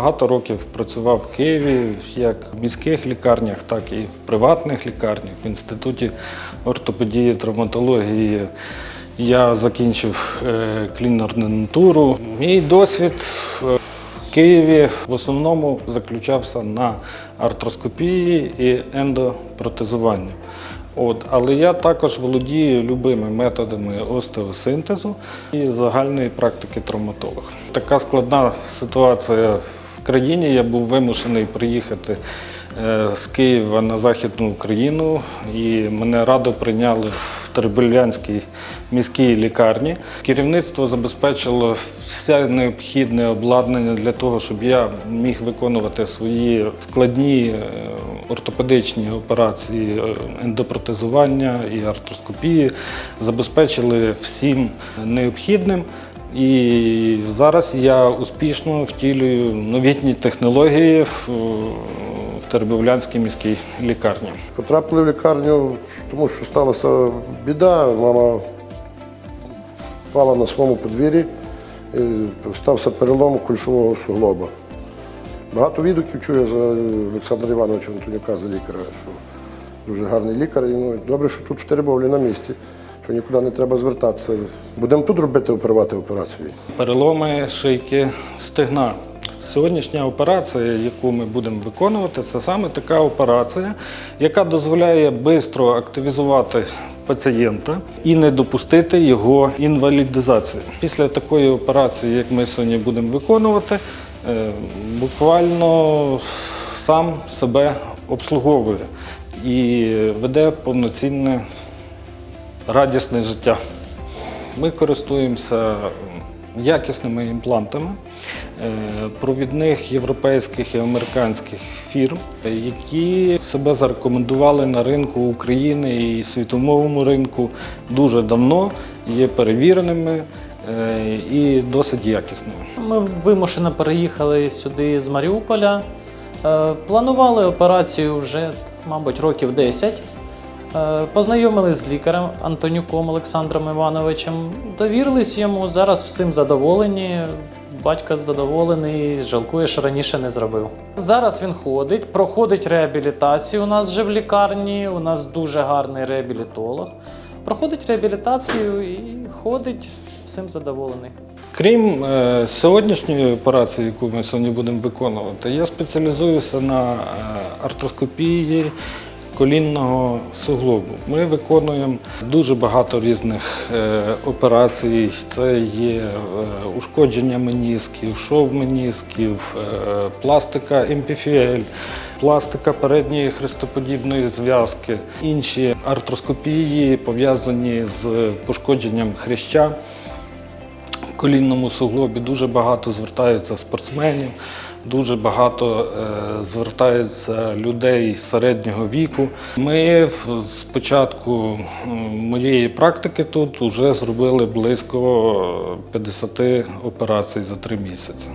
багато років працював в Києві як в міських лікарнях, так і в приватних лікарнях, в інституті ортопедії, травматології. Я закінчив е, клінординатуру. Мій досвід в Києві в основному заключався на артроскопії і ендопротезуванні. От, але я також володію любими методами остеосинтезу і загальної практики травматолога. Така складна ситуація країні. Я був вимушений приїхати е, з Києва на Західну Україну, і мене радо прийняли в Тербелянській міській лікарні. Керівництво забезпечило все необхідне обладнання для того, щоб я міг виконувати свої складні е, ортопедичні операції е, ендопротезування і артроскопії. Забезпечили всім необхідним. І зараз я успішно втілюю новітні технології в, в Тербовлянській міській лікарні. Потрапили в лікарню, тому що сталася біда. Мама впала на своєму подвір'ї, і стався перелом кульшового суглоба. Багато відгуків чую за Олександра Івановича Антонюка, за лікаря, що дуже гарний лікар. І, ну, добре, що тут в Теребовлі на місці, що нікуди не треба звертатися. Будемо тут робити оперувати операцію. Переломи шийки стегна. Сьогоднішня операція, яку ми будемо виконувати, це саме така операція, яка дозволяє швидко активізувати пацієнта і не допустити його інвалідизації. Після такої операції, як ми сьогодні будемо виконувати, е, буквально сам себе обслуговує і веде повноцінне радісне життя. Ми користуємося якісними імплантами е, провідних європейських і американських фірм, які себе зарекомендували на ринку України і світовому ринку дуже давно, є перевіреними е, і досить якісними. Ми вимушено переїхали сюди з Маріуполя. Е, Планували операцію вже, мабуть, років 10. Е, Познайомились з лікарем Антонюком Олександром Івановичем, довірились йому, зараз всім задоволені. Батько задоволений, жалкує, що раніше не зробив. Зараз він ходить, проходить реабілітацію у нас вже в лікарні. У нас дуже гарний реабілітолог. Проходить реабілітацію і ходить, всім задоволений. Крім е, сьогоднішньої операції, яку ми сьогодні будемо виконувати, я спеціалізуюся на е, артроскопії колінного суглобу. Ми виконуємо дуже багато різних е, операцій. Це є е, ушкодження менісків, шов менісків, е, пластика МПФЛ, пластика передньої хрестоподібної зв'язки, інші артроскопії пов'язані з пошкодженням хряща колінному суглобі дуже багато звертаються спортсменів, дуже багато е, звертаються людей середнього віку. Ми з початку моєї практики тут вже зробили близько 50 операцій за три місяці.